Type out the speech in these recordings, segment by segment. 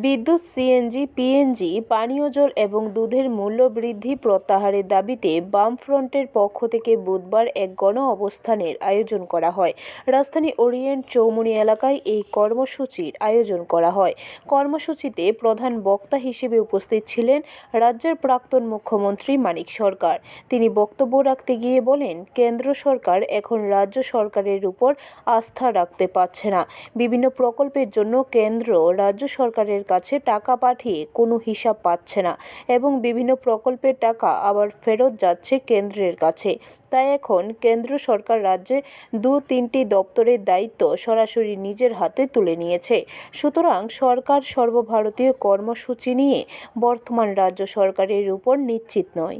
বিদ্যুৎ, CNG, PNG, পানীয় জল এবং দুধের মূল্য বৃদ্ধি প্রত্যাহারের দাবিতে বামফ্রন্টের পক্ষ থেকে বুধবার এক গণ অবস্থানের আয়োজন করা হয়। রাজধানী ওরিয়েন্ট চৌমুনি এলাকায় এই কর্মসূচির আয়োজন করা হয়। কর্মসূচিতে প্রধান বক্তা হিসেবে উপস্থিত ছিলেন রাজ্যের প্রাক্তন মুখ্যমন্ত্রী মানিক সরকার। তিনি বক্তব্য রাখতে গিয়ে বলেন, কেন্দ্র সরকার এখন রাজ্য সরকারের উপর আস্থা রাখতে পারছে না। বিভিন্ন প্রকল্পের জন্য কেন্দ্র রাজ্য সরকারের কাছে টাকা পাঠিয়ে কোনো হিসাব পাচ্ছে না এবং বিভিন্ন প্রকল্পের টাকা আবার ফেরত যাচ্ছে কেন্দ্রের কাছে। তাই এখন কেন্দ্র সরকার রাজ্যে দু তিনটি দপ্তরের দায়িত্ব সরাসরি নিজের হাতে তুলে নিয়েছে। সুতরাং সরকার সর্বভারতীয় কর্মসূচি নিয়ে বর্তমান রাজ্য সরকারের উপর নিশ্চিত নয়।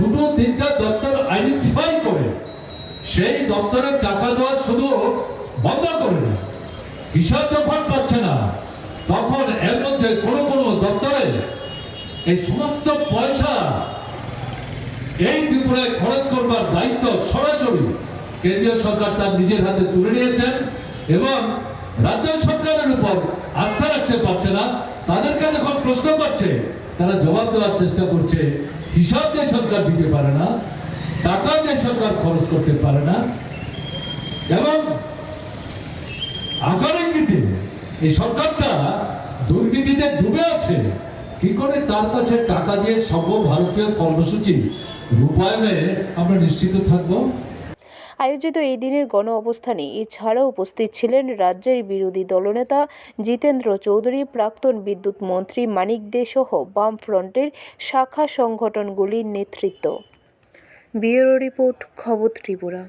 দুটো তিনটা দপ্তর আইডেন্টিফাই করে। সেই দপ্তরের টাকা দেওয়া শুধু বন্ধ করে না হিসাব যখন পাচ্ছে না, তখন এর মধ্যে কোনো কোনো দপ্তরে এই সমস্ত পয়সা এই ত্রিপুরায় খরচ করবার দায়িত্ব সরাসরি কেন্দ্রীয় সরকার তার নিজের হাতে তুলে নিয়েছেন এবং রাজ্য সরকারের উপর আস্থা রাখতে পারছে না। তাদেরকে যখন প্রশ্ন করছে, তারা জবাব দেওয়ার চেষ্টা করছে, হিসাব যে সরকার দিতে পারে না, টাকা যে সরকার খরচ করতে পারে না, এবং এই সরকারটা দুর্নীতিতে ডুবে আছে। কি করে তার কাছে টাকা দিয়ে সর্বভারতীয় কর্মসূচি রূপায়ণে আমরা নিশ্চিত থাকব? আয়োজিত এই দিনের গণ অবস্থানে এছাড়াও উপস্থিত ছিলেন রাজ্যের বিরোধী দলনেতা জিতেন্দ্র চৌধুরী প্রাক্তন বিদ্যুৎ মন্ত্রী মানিক দে সহ বামফ্রন্টের শাখা সংগঠনগুলির নেতৃত্ব। ব্যুরো রিপোর্ট খবর ত্রিপুরা।